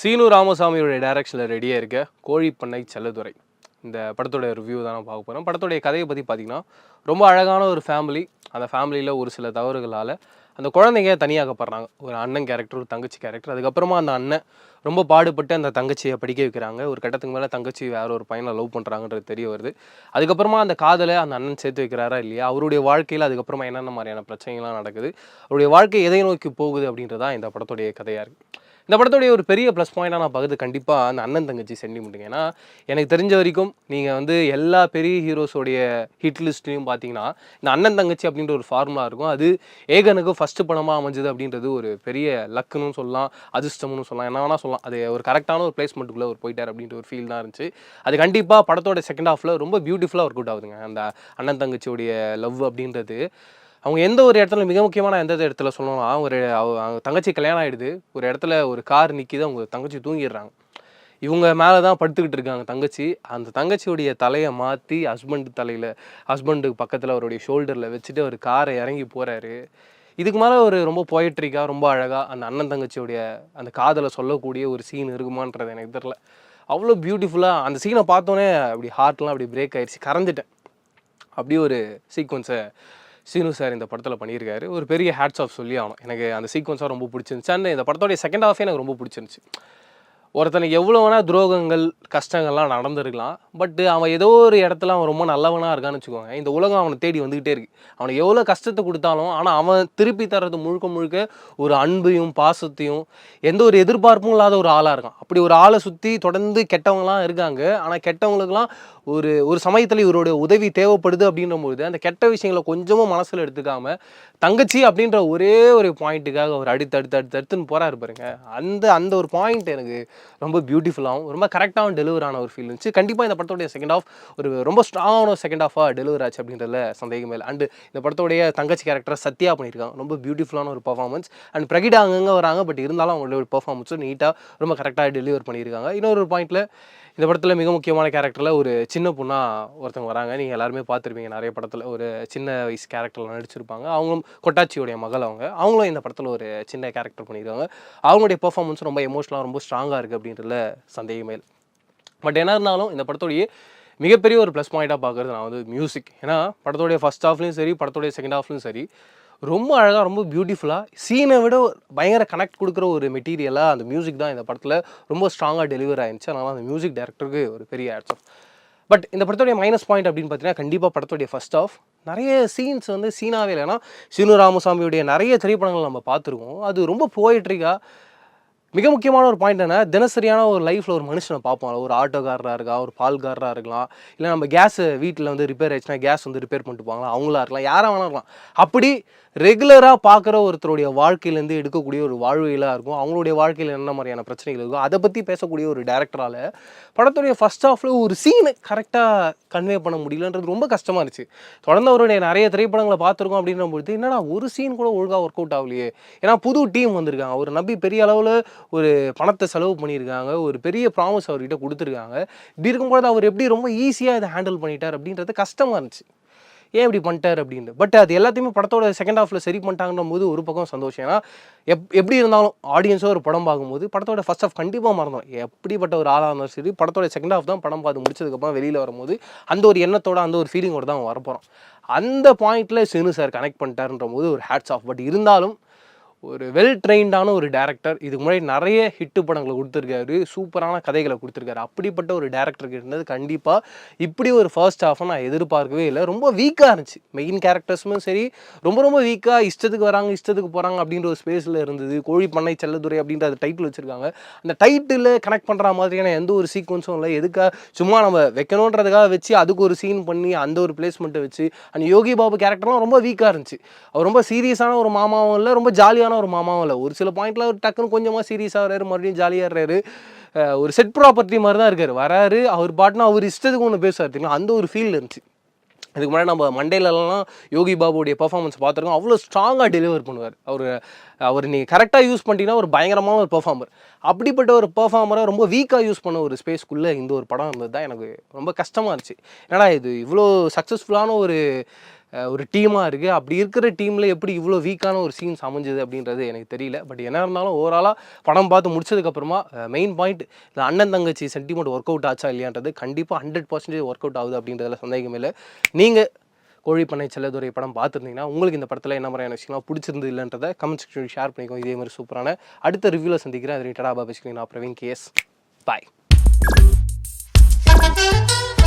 சீனு ராமசாமியோடைய டைரக்ஷனில் ரெடியாக இருக்க கோழிப்பண்ணை செல்லதுரை. இந்த படத்தோட ரிவ்யூ தான் நான் பார்க்க போகிறோம் படத்தோடைய கதையை பற்றி பார்த்திங்கன்னா ரொம்ப அழகான ஒரு ஃபேமிலி அந்த ஃபேமிலியில் ஒரு சில தவறுகளால் அந்த குழந்தைங்க தனியாகப்படுறாங்க ஒரு அண்ணன் கேரக்டர் ஒரு தங்கச்சி கேரக்டர் அதுக்கப்புறமா அந்த அண்ணன் ரொம்ப பாடுபட்டு அந்த தங்கச்சியை படிக்க வைக்கிறாங்க. ஒரு கட்டத்துக்கு மேலே தங்கச்சி வேற ஒரு பையனை லவ் பண்ணுறாங்கன்றது தெரிய வருது. அதுக்கப்புறமா அந்த காதலை அந்த அண்ணன் சேர்த்து வைக்கிறாரா இல்லையா? அவருடைய வாழ்க்கையில் அதுக்கப்புறமா என்னென்ன மாதிரியான பிரச்சனைகள்லாம் நடக்குது? அவருடைய வாழ்க்கை எதை நோக்கி போகுது அப்படின்றதான் இந்த படத்துடைய கதையாக இருக்குது இந்த படத்துடைய ஒரு பெரிய ப்ளஸ் பாயிண்டாக நான் பார்க்குறது கண்டிப்பாக அந்த அண்ணன் தங்கச்சி சென்டிமெண்ட்டுங்க ஏன்னா எனக்கு தெரிஞ்ச வரைக்கும் நீங்கள் வந்து எல்லா பெரிய ஹீரோஸோடைய ஹிட் லிஸ்ட்லையும் பார்த்தீங்கன்னா இந்த அண்ணன் தங்கச்சி அப்படின்ற ஒரு ஃபார்முலா இருக்கும். அது ஏகனுக்கு ஃபஸ்ட்டு படமாக அமைஞ்சது அப்படின்றது ஒரு பெரிய லக்குன்னு சொல்லலாம் அதிர்ஷ்டம்னு சொல்லலாம். என்ன வேணால் சொல்லலாம். அது ஒரு கரெக்டான ஒரு பிளேஸ்மெண்ட்டுக்குள்ளே ஒரு போயிட்டார் அப்படின்ற ஒரு ஃபீல் தான் இருந்துச்சு. அது கண்டிப்பாக படத்தோட செகண்ட் ஹாஃபில் ரொம்ப பியூட்டிஃபுல்லாக ஒர்க் அவுட் ஆகுதுங்க. அந்த அண்ணன் தங்கச்சியோடைய லவ் அப்படின்றது. அவங்க எந்த ஒரு இடத்துல மிக முக்கியமான எந்த இடத்துல சொல்லணும்னா ஒரு அவ- அவங்க தங்கச்சி கல்யாணம் ஆயிடுது. ஒரு இடத்துல ஒரு கார் நிற்கிது அவங்க தங்கச்சி தூங்கிடுறாங்க. இவங்க மேலே தான் படுத்துக்கிட்டு இருக்காங்க தங்கச்சி. அந்த தங்கச்சியுடைய தலையை மாற்றி ஹஸ்பண்ட் தலையில் ஹஸ்பண்டுக்கு பக்கத்தில் அவருடைய ஷோல்டரில் வச்சுட்டு அவர் காரை இறங்கி போகிறாரு இதுக்கு மேலே ஒரு ரொம்ப போயட்ரிக்காக ரொம்ப அழகாக அந்த அண்ணன் தங்கச்சியுடைய அந்த காதலை சொல்லக்கூடிய ஒரு சீன் இருக்குமான்றது எனக்கு தெரில அவ்வளோ பியூட்டிஃபுல்லாக அந்த சீனை பார்த்தோன்னே அப்படி ஹார்ட்லாம் அப்படி பிரேக் ஆயிடுச்சு. கரைஞ்சிட்டேன். அப்படி ஒரு சீக்வன்ஸை சீனு சார் இந்த படத்தில் பண்ணியிருக்காரு. ஒரு பெரிய ஹேட்ஸ் ஆஃப் சொல்லி ஆகணும். எனக்கு அந்த சீக்வன்ஸாக ரொம்ப பிடிச்சிருந்துச்சு. அண்ட் இந்த படத்தோடைய செகண்ட் ஹாஃபே எனக்கு ரொம்ப பிடிச்சிருந்துச்சு. ஒருத்தனுக்கு எவ்வளோ வேணால் துரோகங்கள் கஷ்டங்கள்லாம் நடந்திருக்கலாம். பட் அவன் ஏதோ ஒரு இடத்துல அவன் ரொம்ப நல்லவனாக இருக்கான்னு வச்சுக்கோங்க. இந்த உலகம் அவனை தேடி வந்துக்கிட்டே இருக்கு. அவனுக்கு எவ்வளோ கஷ்டத்தை கொடுத்தாலும் ஆனால் அவன் திருப்பி தர்றது முழுக்க முழுக்க ஒரு அன்பையும் பாசத்தையும் எந்த ஒரு எதிர்பார்ப்பும் இல்லாத ஒரு ஆளாக இருக்கான். அப்படி ஒரு ஆளை சுற்றி தொடர்ந்து கெட்டவங்களாம் இருக்காங்க. ஆனால் கெட்டவங்களுக்குலாம் ஒரு ஒரு சமயத்தில் இவருடைய உதவி தேவைப்படுது அப்படின்னும்போது அந்த கெட்ட விஷயங்களை கொஞ்சமும் மனசில் எடுத்துக்காம தங்கச்சி அப்படின்ற ஒரே ஒரு பாயிண்ட்டுக்காக அவர் அடுத்து அடுத்து அடுத்து அடுத்துன்னு போகிறாரு பாருங்க. அந்த அந்த ஒரு பாயிண்ட் எனக்கு ரொம்ப பியூட்டிஃபுல்லாகவும் ரொம்ப கரெக்டாகவும் டெலிவர் ஆன ஒரு ஃபீல் இருந்துச்சு. கண்டிப்பாக இந்த படத்தோடைய செகண்ட் ஆஃப் ஒரு ரொம்ப ஸ்ட்ராங்கான செகண்ட் ஆஃபாக டெலிவர் ஆச்சு அப்படின்றதுல சந்தேகமே இல்லை. அண்டு இந்த படத்தோடைய தங்கச்சி கேரக்டர் சத்யா பண்ணியிருக்காங்க. ரொம்ப பியூட்டிஃபுல்லான ஒரு பர்ஃபார்மன்ஸ் அண்ட் பிரகிடா அங்கங்கே வராங்க பட் இருந்தாலும் அவங்களோட ஒரு பர்ஃபார்மன்ஸும் நீட்டாக ரொம்ப கரெக்டாக டெலிவர் பண்ணியிருக்காங்க. இன்னொரு பாயிண்ட்டில் இந்த படத்தில் மிக முக்கியமான கேரக்டரில் ஒரு சின்ன பொண்ணாக ஒருத்தவங்க வராங்க. நீங்கள் எல்லாருமே பார்த்துருப்பீங்க. நிறைய படத்தில் ஒரு சின்ன வயசு கேரக்டரில் நடிச்சிருப்பாங்க. அவங்களும் கொட்டாச்சியோடைய மகள் அவங்க. அவங்களும் இந்த படத்தில் ஒரு சின்ன கேரக்டர் பண்ணியிருக்காங்க அவங்களுடைய பெர்ஃபார்மன்ஸ் ரொம்ப எமோஷனலாக ரொம்ப ஸ்ட்ராங்காக இருக்குது அப்படின்றதுல சந்தேகமே பட் என்ன இருந்தாலும் இந்த படத்துடைய மிகப்பெரிய ஒரு ப்ளஸ் பாயிண்ட்டாக பார்க்குறது நான் வந்து மியூசிக் ஏன்னா படத்துடைய ஃபஸ்ட் ஹாஃப்லையும் சரி படத்தோடைய செகண்ட் ஹாஃப்லையும் சரி ரொம்ப அழகாக ரொம்ப பியூட்டிஃபுல்லாக சீனை விட பயங்கர கனெக்ட் கொடுக்குற ஒரு மெட்டீரியலாக அந்த மியூசிக் தான் இந்த படத்தில் ரொம்ப ஸ்ட்ராங்காக டெலிவர் ஆயிருந்துச்சு. அதனால் அந்த மியூசிக் டைரக்டருக்கு ஒரு பெரிய ஹேட்ஸ் ஆஃப் பட் இந்த படத்துடைய மைனஸ் பாயிண்ட் அப்படின்னு பார்த்தீங்கன்னா கண்டிப்பாக படத்துடைய ஃபஸ்ட் ஆஃப் நிறைய சீன்ஸ் வந்து சீனாவே இல்லைன்னா சீனு ராமசாமியுடைய நிறைய திரைப்படங்கள் நம்ம பார்த்துருக்கோம். அது ரொம்ப போயிட்ரிக்காக மிக முக்கியமான ஒரு பாயிண்ட் என்ன தினசரியான ஒரு லைஃப்பில் ஒரு மனுஷனை பார்ப்போம். ஒரு ஆட்டோக்காரராக இருக்கா ஒரு பால்காரராக இருக்கலாம் இல்லை நம்ம கேஸ் வீட்டில் வந்து ரிப்பேர் ஆயிடுச்சுன்னா கேஸ் வந்து ரிப்பேர் பண்ணிட்டு போவாங்களா? அவங்களா இருக்கலாம் யாராக வேணா இருக்கலாம். அப்படி ரெகுலராக பார்க்குற ஒருத்தருடைய வாழ்க்கையிலேருந்து எடுக்கக்கூடிய ஒரு வாழ்வியலாக இருக்கும். அவங்களுடைய வாழ்க்கையில் என்ன மாதிரியான பிரச்சனைகள் இருக்கும் அதை பற்றி பேசக்கூடிய ஒரு டேரக்டரால் படத்துடைய ஃபஸ்ட் ஹாஃபில் ஒரு சீனை கரெக்டாக கன்வே பண்ண முடியலன்றது ரொம்ப கஷ்டமாக இருந்துச்சு. தொடர்ந்து அவருடைய நிறைய திரைப்படங்களை பார்த்துருக்கோம் அப்படின்னும்போது என்னடா ஒரு சீன் கூட ஒழுங்காக ஒர்க் அவுட் ஆகலையே? ஏன்னா புது டீம் வந்திருக்காங்க. அவர் நம்பி பெரிய அளவில் ஒரு பணத்தை செலவு பண்ணியிருக்காங்க ஒரு பெரிய ப்ராமிஸ் அவர்கிட்ட கொடுத்துருக்காங்க. இப்படி இருக்கும்போது அவர் எப்படி ரொம்ப ஈஸியாக இதை ஹேண்டில் பண்ணிட்டார் அப்படின்றது கஷ்டமாக இருந்துச்சு. ஏன் இப்படி பண்ணிட்டார் அப்படின்னு பட் அது எல்லாத்தையுமே படத்தோட செகண்ட் ஹாஃபில் சரி பண்ணிட்டாங்கன்ற போது ஒரு பக்கம் சந்தோஷம். ஏன்னா எப் எப்படி இருந்தாலும் ஆடியன்ஸோ ஒரு படம் பார்க்கும்போது படத்தோட ஃபர்ஸ்ட் ஹாஃப் கண்டிப்பாக மறந்தோம் எப்படிப்பட்ட ஒரு ஆளாக இருந்தாலும் சரி படத்தோட செகண்ட் ஹாஃப் தான் படம் பார்த்து முடிச்சதுக்கப்புறம் வெளியில் வரும்போது அந்த ஒரு எண்ணத்தோட அந்த ஒரு ஃபீலிங்கோட தான் வரப்போகிறோம் அந்த பாயிண்ட்டில் சினு சார் கனெக்ட் பண்ணிட்டாருன்ற போது ஒரு ஹேட்ஸ் ஆஃப் பட் இருந்தாலும் ஒரு வெல் ட்ரெயின்டான ஒரு டேரக்டர் இதுக்கு முன்னாடி நிறைய ஹிட்டு படங்களை கொடுத்துருக்காரு. சூப்பரான கதைகளை கொடுத்துருக்காரு. அப்படிப்பட்ட ஒரு டேரக்டருக்கு இருந்தது கண்டிப்பாக இப்படி ஒரு ஃபர்ஸ்ட் ஹாஃபை நான் எதிர்பார்க்கவே இல்லை. ரொம்ப வீக்காக இருந்துச்சு. மெயின் கேரக்டர்ஸுமே சரி ரொம்ப ரொம்ப வீக்காக இஷ்டத்துக்கு வராங்க இஷ்டத்துக்கு போகிறாங்க அப்படின்ற ஒரு ஸ்பேஸில் இருந்தது. கோழி பண்ணை செல்லதுரை அப்படின்ற அந்த டைட்டில் வச்சுருக்காங்க. அந்த டைட்டில் கனெக்ட் பண்ணுற மாதிரியான எந்த ஒரு சீக்வன்ஸும் இல்லை. எதுக்காக சும்மா நம்ம வைக்கணுன்றதுக்காக வச்சு அதுக்கு ஒரு சீன் பண்ணி அந்த ஒரு பிளேஸ்மெண்ட்டை வச்சு அந்த யோகி பாபு கேரக்டர்லாம் ரொம்ப வீக்காக இருந்துச்சு. அவர் ரொம்ப சீரியஸான ஒரு மாமாவும் இல்லை ரொம்ப ஜாலியான ஒரு மாமாவும் இல்லை. ஒரு சில பாயிண்ட்ல அவர் டக்குன்னு கொஞ்சமாக சீரியஸாக வர்றாரு மறுபடியும் ஜாலியாக இருறாரு ஒரு செட் ப்ராப்பர்ட்டி மாதிரி தான் இருக்காரு. வராரு அவர் பாட்டுனா அவர் இஷ்டத்துக்கு ஒன்று பேசுவார் தெரியுங்களா அந்த ஒரு ஃபீல் இருந்துச்சு. இதுக்கு முன்னாடி நம்ம மண்டேலலாம் யோகி பாபுடைய பர்ஃபார்மன்ஸ் பார்த்துருக்கோம். அவ்வளோ ஸ்ட்ராங்காக டெலிவர் பண்ணுவார். அவர் அவர் நீங்கள் கரெக்டாக யூஸ் பண்ணிட்டீங்கன்னா ஒரு பயங்கரமான ஒரு பெர்ஃபார்மர் அப்படிப்பட்ட ஒரு பர்ஃபார்மரை ரொம்ப வீக்காக யூஸ் பண்ண ஒரு ஸ்பேஸ்க்குள்ளே இந்த ஒரு படம் இருந்தது தான் எனக்கு ரொம்ப கஷ்டமாக இருந்துச்சு. ஏன்னா இது இவ்வளோ சக்ஸஸ்ஃபுல்லான ஒரு ஒரு டீமாக இருக்குது அப்படி இருக்கிற டீமில் எப்படி இவ்வளோ வீக்கான ஒரு சீன்ஸ் அமைஞ்சது அப்படின்றது எனக்கு தெரியல. பட் என்ன இருந்தாலும் ஓவராலாக படம் பார்த்து முடிச்சதுக்கப்புறமா மெயின் பாயிண்ட் இந்த அண்ணன் தங்கச்சி சென்டிமெண்ட் ஒர்க் அவுட் ஆச்சா இல்லையான்றது கண்டிப்பாக ஹண்ட்ரட் பர்சன்டேஜ் ஒர்க் அவுட் ஆகுது அப்படின்றதுல சந்தேகம் இல்லை. நீங்கள் கோழிப்பண்ணை செல்லதுரை படம் பார்த்துருந்தீங்கன்னா உங்களுக்கு இந்த படத்தில் என்ன மாதிரியான விஷயம்லாம் பிடிச்சிருந்து இல்லைன்றதை கமெண்ட் செக்ஷனில் ஷேர் பண்ணிக்கோ இதே மாதிரி சூப்பரான அடுத்த ரிவ்யூவில் சந்திக்கிறேன். அது டடா பாபா நான் பிரவீன் கேஸ் பாய் Thank you.